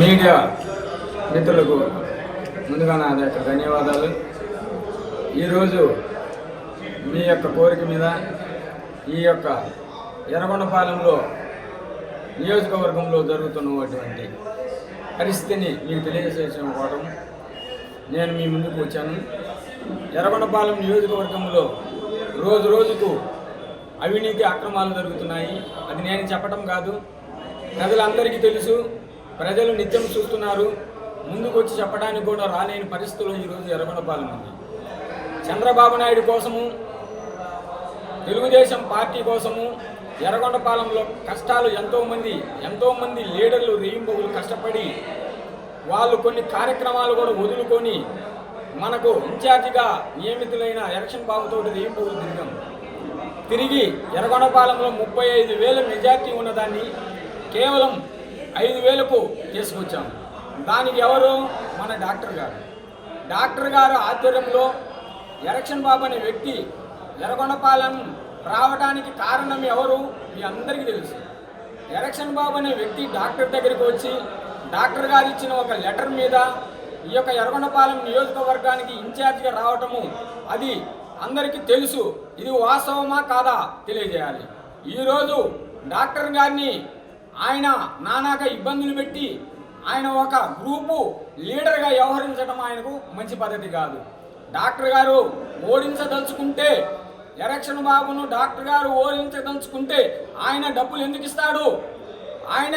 Media మిత్రులకు ముందుగా నా యొక్క ధన్యవాదాలు. ఈరోజు మీ యొక్క కోరిక మీద ఈ యొక్క ఎర్రగొండపాలెంలో నియోజకవర్గంలో జరుగుతున్నటువంటి పరిస్థితిని మీకు తెలియజేసిన కోవడం నేను మీ ముందుకు వచ్చాను. ఎర్రగొండపాలెం నియోజకవర్గంలో రోజు రోజుకు అవినీతి అక్రమాలు జరుగుతున్నాయి. అది నేను చెప్పడం కాదు. ప్రజలందరికీ తెలుసు. ప్రజలు నిత్యం చూస్తున్నారు. ముందుకు వచ్చి చెప్పడానికి కూడా రాలేని పరిస్థితుల్లో ఈరోజు ఎర్రగొండపాలెం ఉంది. చంద్రబాబు నాయుడు కోసము తెలుగుదేశం పార్టీ కోసము ఎర్రగొండపాలెంలో కష్టాలు ఎంతోమంది ఎంతోమంది లీడర్లు రేయింబొగులు కష్టపడి వాళ్ళు కొన్ని కార్యక్రమాలు కూడా వదులుకొని మనకు ఇన్ఛార్జిగా నియమితులైన ఎలక్షన్ బాబుతో రేయింబొగులు తిరిగాం. తిరిగి ఎర్రగొండపాలెంలో ముప్పై ఐదు వేల మెజార్టీ ఉన్నదాన్ని కేవలం ఐదు వేలకు తీసుకొచ్చాం. దానికి ఎవరు? మన డాక్టర్ గారు. డాక్టర్ గారు ఆధ్వర్యంలో ఎరక్షన్ బాబు అనే వ్యక్తి ఎర్రగొండపాలెం రావడానికి కారణం ఎవరు? మీ అందరికీ తెలుసు. ఎరక్షన్ బాబు అనే వ్యక్తి డాక్టర్ దగ్గరికి వచ్చి డాక్టర్ గారు ఇచ్చిన ఒక లెటర్ మీద ఈ యొక్క ఎర్రగొండపాలెం నియోజకవర్గానికి ఇన్ఛార్జిగా రావటము అది అందరికీ తెలుసు. ఇది వాస్తవమా కాదా తెలియజేయాలి. ఈరోజు డాక్టర్ గారిని ఆయన నానాక ఇబ్బందులు పెట్టి ఆయన ఒక గ్రూపు లీడర్గా వ్యవహరించడం ఆయనకు మంచి పద్ధతి కాదు. డాక్టర్ గారు ఓడించదలుచుకుంటే ఎలక్షన్ బాబును డాక్టర్ గారు ఓడించదలుచుకుంటే ఆయన డబ్బులు ఎందుకు ఇస్తాడు? ఆయన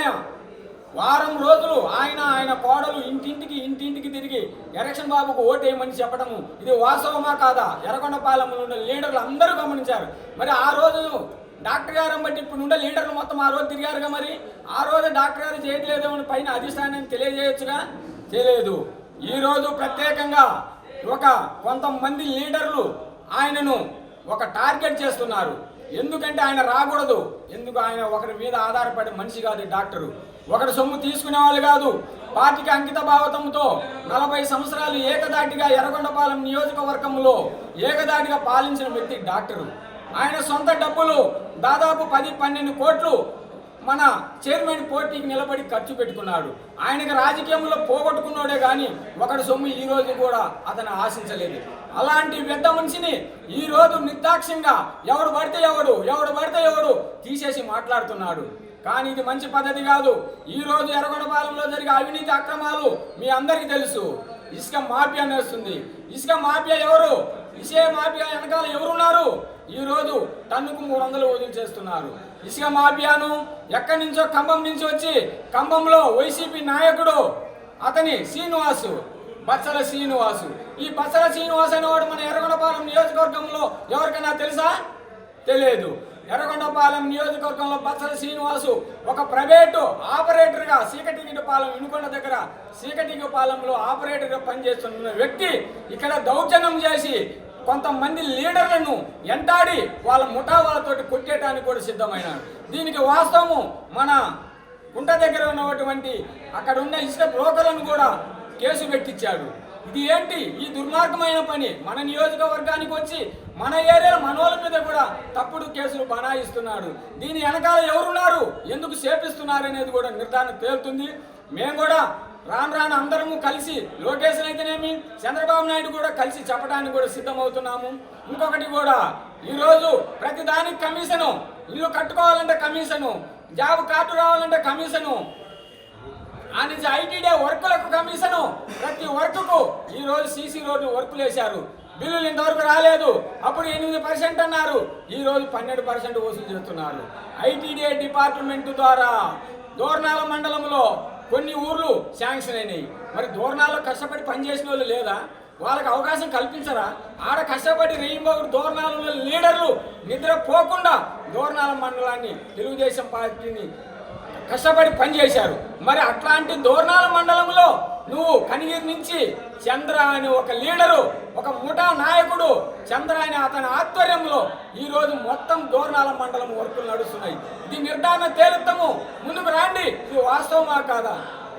వారం రోజులు ఆయన ఆయన కోడలు ఇంటింటికి ఇంటింటికి తిరిగి ఎలక్షన్ బాబుకు ఓటేయమని చెప్పడము ఇది వాస్తవమా కాదా? ఎర్రగొండపాలెంలో ఉన్న లీడర్లు అందరూ గమనించారు. మరి ఆ రోజు డాక్టర్ గారు బట్టి ఇప్పుడు ఉండే లీడర్లు మొత్తం ఆ రోజు తిరిగారుగా మరి. ఆ రోజు డాక్టర్ గారు చేయట్లేదు అని పైన అధిష్టానం తెలియజేయచ్చుగా? చేయలేదు. ఈరోజు ప్రత్యేకంగా ఒక కొంతమంది లీడర్లు ఆయనను ఒక టార్గెట్ చేస్తున్నారు. ఎందుకంటే ఆయన రాకూడదు. ఎందుకు ఆయన ఒకరి మీద ఆధారపడే మనిషి కాదు డాక్టరు. ఒకరి సొమ్ము తీసుకునే వాళ్ళు కాదు. పార్టీకి అంకిత భావతంతో నలభై సంవత్సరాలు ఏకదాటిగా ఎర్రగొండపాలెం నియోజకవర్గంలో ఏకదాటిగా పాలించిన వ్యక్తి డాక్టరు. ఆయన సొంత డబ్బులు దాదాపు పది పన్నెండు కోట్లు మన చైర్మన్ పోటీకి నిలబడి ఖర్చు పెట్టుకున్నాడు. ఆయనకి రాజకీయంలో పోగొట్టుకున్నాడే కానీ ఒకటి సొమ్ము ఈ రోజు కూడా అతను ఆశించలేదు. అలాంటి పెద్ద మనిషిని ఈ రోజు నిర్దాక్ష్యంగా ఎవడు పడితే ఎవడు ఎవడు పడితే ఎవడు తీసేసి మాట్లాడుతున్నాడు. కానీ ఇది మంచి పద్ధతి కాదు. ఈ రోజు ఎర్రగొండపాలెంలో జరిగే అవినీతి అక్రమాలు మీ అందరికీ తెలుసు. ఇసుక మాఫియా నేస్తుంది. ఇసుక మాఫియా ఎవరు? ఇసే మాఫియా వెనకాల ఎవరున్నారు? ఈరోజు టన్నుకు మూడు వందలు వదిలి చేస్తున్నారు. ఇసుక మాఫియాను ఎక్కడి నుంచో ఖమ్మం నుంచి వచ్చి ఖమ్మంలో వైసీపీ నాయకుడు అతని శ్రీనివాసు బచ్చల శ్రీనివాసు. ఈ బచ్చల శ్రీనివాస్ అనేవాడు మన ఎర్రగొండపాలెం నియోజకవర్గంలో ఎవరికైనా తెలుసా? తెలియదు. ఎర్రగొండపాలెం నియోజకవర్గంలో బచ్చల శ్రీనివాసు ఒక ప్రైవేటు ఆపరేటర్గా సీకటిగిటిపాలెం వినుకొండ దగ్గర సీకటిగిపాలెంలో ఆపరేటర్గా పనిచేస్తున్న వ్యక్తి ఇక్కడ దౌర్జన్యం చేసి కొంతమంది లీడర్లను ఎంటాడి వాళ్ళ ముఠా వాళ్ళతోటి కొట్టేయడానికి కూడా సిద్ధమైనాడు దీనికి వాస్తవము మన కుంట దగ్గర ఉన్నటువంటి అక్కడ ఉన్న ఇష్ట బ్రోకర్లను కూడా కేసు పెట్టించాడు. ఇది ఏంటి? ఈ దుర్మార్గమైన పని. మన నియోజకవర్గానికి వచ్చి మన ఏరియాలో మనోళ్ళ మీద కూడా తప్పుడు కేసులు బనాయిస్తున్నాడు. దీని వెనకాల ఎవరున్నారు? ఎందుకు సేపిస్తున్నారు అనేది కూడా నిర్ధారణ తేలుతుంది. మేము కూడా రాను రాను అందరము కలిసి లోకేష్ అయితేనేమి చంద్రబాబు నాయుడు కూడా కలిసి చెప్పడానికి కూడా సిద్ధమవుతున్నాము. ఇంకొకటి కూడా ఈరోజు ప్రతి దానికి కమిషను ఇల్లు కట్టుకోవాలంటే కమిషను జాబ్ కార్డు రావాలంటే కమిషను ఆ నుంచి ఐటీడే వర్కులకు కమిషను ప్రతి వర్కుకు ఈ రోజు సీసీ రోడ్డు వర్కులు వేశారు. బిల్లులు ఇంతవరకు రాలేదు. అప్పుడు ఎనిమిది పర్సెంట్ అన్నారు. ఈ రోజు పన్నెండు పర్సెంట్ వసూలు చేస్తున్నారు. ఐటీడీఏ డిపార్ట్మెంట్ ద్వారా దోర్నాల మండలంలో కొన్ని ఊర్లు శాంక్షన్ అయినాయి. మరి దూరణాల్లో కష్టపడి పనిచేసిన వాళ్ళు లేదా? వాళ్ళకి అవకాశం కల్పించరా? ఆడ కష్టపడి రెయ్యింబోగుడు దూరణాలలో లీడర్లు నిద్రపోకుండా దూరణాల మండలాన్ని తెలుగుదేశం పార్టీని కష్టపడి పనిచేశారు. మరి అట్లాంటి దూరణాల మండలంలో నువ్వు కనిగిరి నుంచి చంద్ర అని ఒక లీడరు ఒక ముఠా నాయకుడు చంద్ర అని అతని ఆధ్వర్యంలో ఈరోజు మొత్తం దోర్నాల మండలం వర్కులు నడుస్తున్నాయి. ఇది నిర్ధారణ తేలుతాము ముందుకు రాండి. ఇది వాస్తవమా కాదా?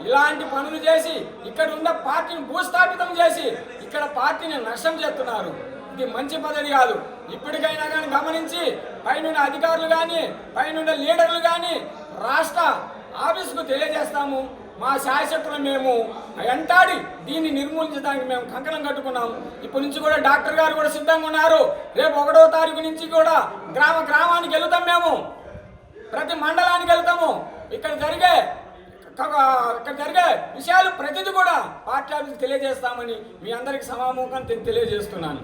ఇలాంటి పనులు చేసి ఇక్కడ ఉన్న పార్టీని భూస్థాపితం చేసి ఇక్కడ పార్టీని నష్టం చేస్తున్నారు. ఇది మంచి పద్ధతి కాదు. ఇప్పటికైనా కానీ గమనించి పైనున్న అధికారులు కానీ పైనున్న లీడర్లు కానీ రాష్ట్ర ఆఫీస్కు తెలియజేస్తాము. మా శాసకులు మేము ఎంటాడి దీన్ని నిర్మూలించడానికి మేము కంకణం కట్టుకున్నాం ఇప్పటి నుంచి కూడా డాక్టర్ గారు కూడా సిద్ధంగా ఉన్నారు. రేపు ఒకటో తారీఖు నుంచి కూడా గ్రామ గ్రామానికి వెళుతాం మేము. ప్రతి మండలానికి వెళ్తాము. ఇక్కడ జరిగే ఇక్కడ జరిగే విషయాలు ప్రతిదీ కూడా పార్టీ ఆఫీస్ తెలియజేస్తామని మీ అందరికి సమాముఖం తెలియజేస్తున్నాను.